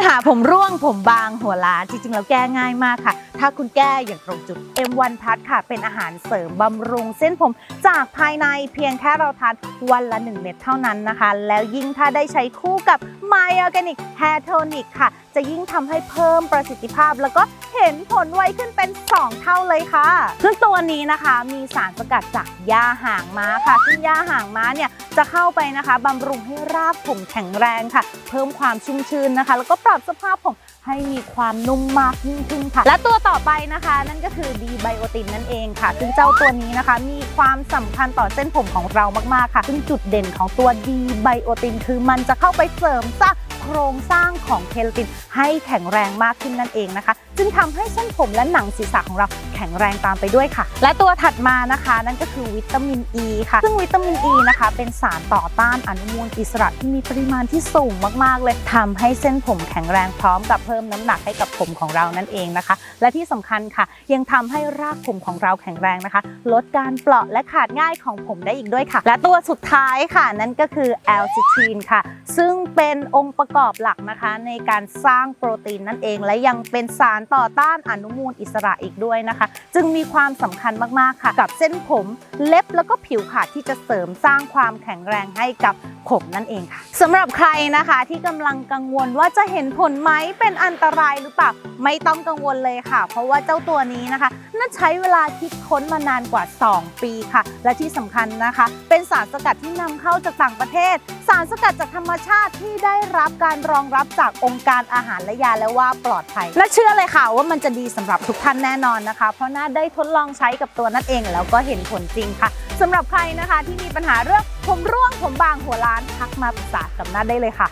ญหาผมร่วงผมบางหัวล้านจริงๆ แล้วแก้ง่ายมากค่ะ ถ้าคุณแก้อย่างตรงจุด M1 Plus ค่ะ เป็นอาหารเสริมบำรุงเส้นผมจากภายในเพียงแค่เราทานวันละ 1 เม็ดเท่านั้นนะคะ แล้วยิ่งถ้าได้ใช้คู่กับ My Organic Hair Tonic ค่ะ จะยิ่งทำให้เพิ่มประสิทธิภาพ แล้วก็เห็นผลไวขึ้นเป็น 2 เท่าเลยค่ะ ซึ่งตัวนี้นะคะมีสารสกัดจากหญ้าหางม้าค่ะ ซึ่งหญ้าหางม้าเนี่ยจะเข้าไปนะคะบำรุงให้รากผมแข็งแรงค่ะ เพิ่มความชุ่มชื้นนะคะ แล้วก็ปรับสภาพผมให้มีความนุ่มมากยิ่งขึ้นค่ะ และตัวต่อไปนะคะ นั่นก็คือดีไบโอตินนั่นเองค่ะ ซึ่งเจ้าตัวนี้นะคะ มีความสำคัญต่อเส้นผมของเรามากๆค่ะ ซึ่งจุดเด่นของตัวดีไบโอตินคือมันจะเข้าไปเสริมสร้าง โครงสร้างของเคลาตินให้แข็งแรงมากขึ้นนั่นเองนะคะ จึงทำให้เส้นผมและหนังศีรษะของเราแข็งแรงตามไปด้วยค่ะ และตัวถัดมานะคะนั่นก็คือวิตามินอ e ีค่ะ ซึ่งวิตามินอ e ีนะคะ เป็นสารต่อต้านอนุมูลอิสระที่มีปริมาณที่สูงมากๆ เลยทำให้เส้นผมแข็งแรงพร้อมกับเพิ่มน้ำหนักให้กับผมของเรานั่นเองนะคะ และที่สำคัญค่ะ ยังทำให้รากผมของเราแข็งแรงนะคะ ลดการเปราะและขาดง่ายของผมได้อีกด้วยค่ะ และตัวสุดท้ายค่ะ นั่นก็คือแอลซิทีนค่ะ ซึ่งเป็นองค์ประกอบหลักนะคะในการสร้างโปรตีนนั่นเอง และยังเป็นสารต่อต้านอนุมูลอิสระอีกด้วยนะคะ จึงมีความสำคัญมากๆค่ะ กับเส้นผมเล็บแล้วก็ผิวค่ะที่จะเสริมสร้างความแข็งแรงให้กับผมนั่นเองค่ะสำหรับใครนะคะที่กำลังกังวลว่าจะเห็นผลไหมเป็นอันตรายหรือเปล่าไม่ต้องกังวลเลยค่ะ เพราะว่าเจ้าตัวนี้นะคะ น่าใช้เวลาคิดค้นมานานกว่า 2 ปีค่ะ และที่สำคัญนะคะ เป็นสารสกัดที่นำเข้าจากต่างประเทศสารสกัดจากธรรมชาติที่ได้รับการรองรับจากองค์การอาหารและยาและว่าปลอดภัย และเชื่อเลยค่ะว่ามันจะดีสำหรับทุกท่านแน่นอนนะคะ เพราะน่าได้ทดลองใช้กับตัวนั่นเองแล้วก็เห็นผลจริงค่ะสำหรับใครนะคะที่มีปัญหาเรื่องผมร่วงผมบางหัวล้านทักมาปรึกษากับน้าได้เลยค่ะ